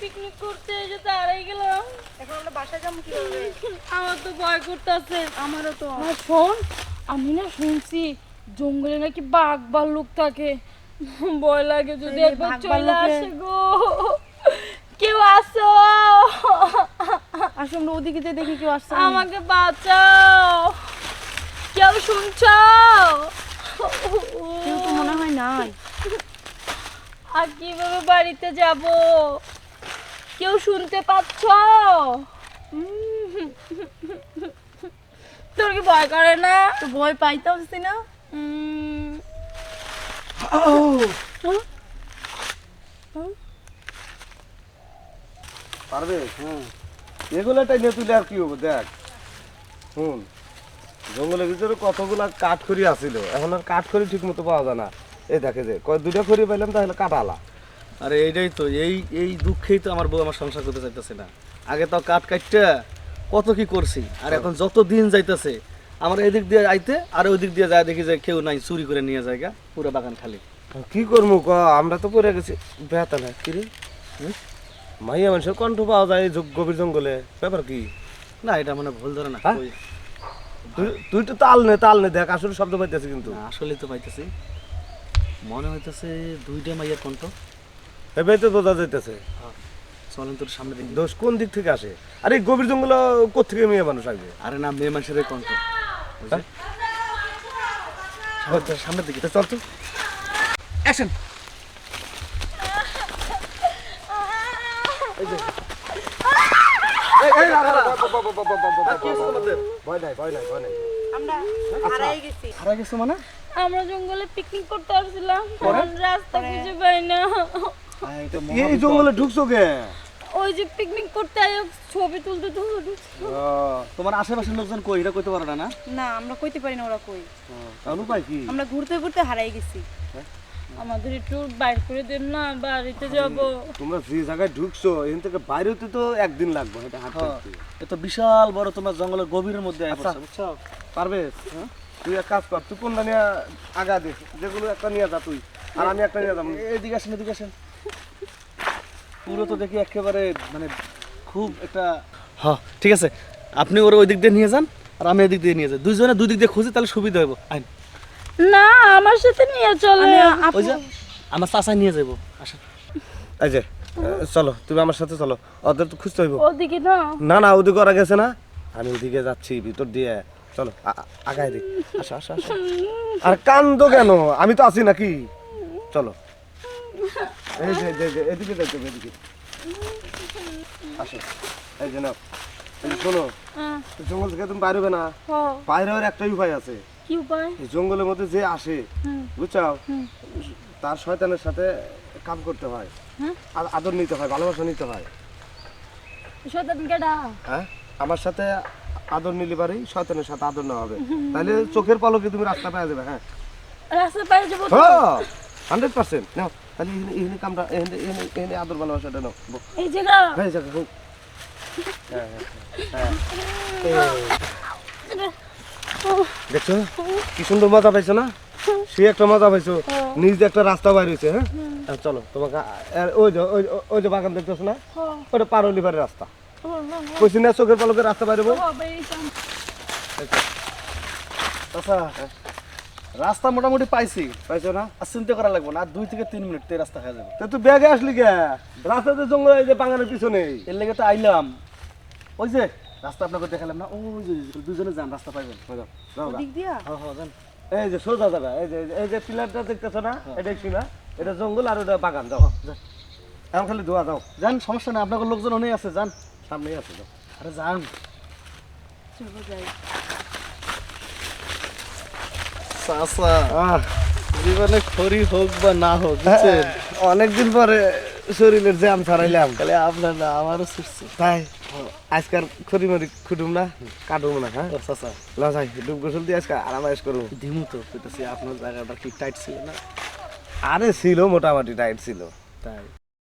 Picnic করতে এসে দাঁড়াই গেলাম। এখন আমরা বাসায় যাব কীভাবে? আমার তো ভয় করতেছে। আমারও তো। শোন আমি না শুনছি জঙ্গলে নাকি বাঘ ভাল্লুক থাকে। ভয় লাগে যদি একবার চলে আসে গো। কেউ আসো। আসলে আমরা ওদিকে যে দেখি কেউ আসছে আমাকে বাঁচাও। কেউ শুনছো? কেউ তো মনে হয় নাই। আর কীভাবে বাড়িতে যাব? শুনতে পাচ্ছ? তোর কি ভয় করে না? তো ভয় পাইতে হচ্ছে না। পারবে? হুম এগুলোটাই নিয়ে তুলে আর কি হব? দেখ। হুম জঙ্গলের ভিতরে কতগুলা কাঠ খড়ি আছিল। এখন আর কাঠ খড়ি ঠিক মতো পাওয়া যায় না। এই দেখে যে কয় দুটা খড়ি পাইলাম তাহলে কাটালা আরে এইটাই তো এই এই দুঃখেই তো আমার বউ আমার সংসার করতে চাইতেছে না। আগে তো কাঠ কাটতে কত কি করছি আর এখন যত দিন যাইতেছে আমার এদিক দিয়ে আইতে আর ওই দিক দিয়ে যায় দেখি যে কেউ নাই চুরি করে নিয়ে যায় গা, পুরো বাগান খালি। কি করব ক আমরা তো পড়ে গেছি বেতা না কি রে? মাইয়া মানুষের কণ্ঠ পাওয়া যায় গভীর জঙ্গলে ব্যাপার কি? না এটা মানে ভুল ধরে না হ্যাঁ? তুই তো তাল নে তাল নে দেখ আসলে শব্দ পাইতেছি কিন্তু। না, আসলেই তো পাইতেছি। মনে হইতেছে দুইটা মাইয়ের কণ্ঠ। এবার তো বোঝা যাইতেছে। চলেন তোর সামনে দেখি দোষ কোন দিক থেকে আসে? আরে গভীর জঙ্গল কোথেকে মেয়ে মানুষ আসবে? আরে না মেয়ে মানুষের কণ্ঠ। সামনে- সামনের দিকে। চল তো। অ্যাকশন। ভয় নাই ভয় নাই ভয় নাই। আমরা হারাই গেছি। হারা গেছো মানে? আমরা জঙ্গলে পিকনিক করতে আসছিলাম। রাস্তা খুঁজে পাই না। এই জঙ্গলে ঢুকছো কে? ওই যে পিকনিক করতে আয় ছবি তুলতে তুলতে তোমার আশেপাশের লোকজন কই? এটা কইতে পারো না না? না আমরা কইতে পারি না ওরা কই। তাহলে উপায় কি? আমরা ঘুরতে ঘুরতে হারাই গেছি। আমাদের একটু বাইর করে দেন না বাড়িতে যাব। তোমরা যে জায়গায় ঢুকছো এখান থেকে বাইরে হতে তো একদিন লাগবে এটা হাঁটতে হ্যাঁ, এ তো বিশাল বড় তোমার জঙ্গলের গভীরের মধ্যে আচ্ছা। বুঝছ? পারবে? তুই এক কাজ কর তুই কোনটা নিয়ে আগা দে। যেগুলো একটা নিয়ে যা তুই। আর আমি একটা নিয়ে যাব। এদিকে আসেন এদিকে আসেন। পুরো তো দেখি একেবারে মানে খুব একটা হ্যাঁ ঠিক আছে। আপনি ওর ওই দিক দিয়ে নিয়ে যান আর আমি এদিক দিয়ে নিয়ে যাই। দুইজনে দুই দিক দিয়ে খুঁজি তাহলে সুবিধা হইব। আইন। না আমার সাথে নিয়ে চলে। ওই যে আমার চাচা নিয়ে যাব আসেন। এই যে চলো তুমি আমার সাথে চলো। ওদের তো খুঁজতে হইব। ওদিকে না। না না ওদিকে ওরা গেছে না। আমি ওদিকে যাচ্ছি ভিতর দিয়ে। চলো আগায় দিই আসো আসো আসো। আর কান্দো কেন? আমি তো আছি নাকি? চলো। এই যে এদিকে যাইতে হবে, এদিকে। আসো। এই যে নাও। শোনো জঙ্গল থেকে তুমি বাইরে হবে না। বাইরে হওয়ার একটাই উপায় আছে। কি উপায়? জঙ্গলের মধ্যে যে আসে বুঝছাও? তার শয়তানের সাথে কাম করতে হয়? আর আদর নিতে হয় ভালোবাসা নিতে হয়। শয়তান কেডা হ্যাঁ? আমার সাথে আদর নিলে পারেই শয়তানের সাথে আদর নেওয়া হবে। তাহলে চোখের পলকে তুমি রাস্তা পেয়ে যাবে হ্যাঁ? রাস্তা পায়ে যাব হ্যাঁ হান্ড্রেড পার্সেন্ট নাও। তাহলে এখানে এখানে কামরা এখানে এখানে এখানে আদর ভালোবাসাটা নাও। এই জায়গা হয়ে হোক হ্যাঁ হ্যাঁ হ্যাঁ দেখছ? কি সুন্দর মজা পাইছো না? সে একটা মজা পাইছো। নিজ একটা রাস্তা বাইর হয়েছে হ্যাঁ? চলো তোমাকে ওই যে ওই যে- বাগান দেখতেছো না? ওটা পারলি বাড়ির রাস্তা কইছি না চোখের পলকে রাস্তা বাইরে বেরিয়েছিলাম। চাচা রাস্তা মোটামুটি পাইছি। পাইছো না? আর চিন্তা করা লাগবে না আর দুই থেকে তিন মিনিট রাস্তা হয়ে যাবে। তা তুই ব্যাগে আসলি কে? রাস্তাতে জঙ্গল এই যে বাগানের পিছনে এর লেগে তো আইলাম। ওই যে রাস্তা আপনাকে দেখালাম না? ওই যে দুজনে যান রাস্তা পাইবেন। যাও, যাও, যাও। দিক দিয়া? হ্যাঁ হ্যাঁ এই যে সোজা জায়গা এই যে এই যে পিলারটা দেখতেছো না? এটা সীমা এটা জঙ্গল আর ওটা বাগান যাও। এখন খালি ধোয়া যাও। যান সমস্যা নেই আপনাদের লোকজন অনেক আছে যান। সামনেই আছে যাও। আরে যান। চলো যাই। চাচা জীবনে খড়ি হোক বা না হোক হ্যাঁ, অনেকদিন পরে শরীরের জ্যাম ছাড়াইলাম। তাহলে আপনার না আমারও ছুটছে তাই? আজকাল খড়ি মরি খুটুম না? কাটুম না হ্যাঁ? ও চাচা লসাই ডুব গোসল দিয়ে আজকে আরাম আয়েস দিমু তো আপনার জায়গাটা কি টাইট ছিল না? আরে ছিল মোটামুটি টাইট ছিল। তাই।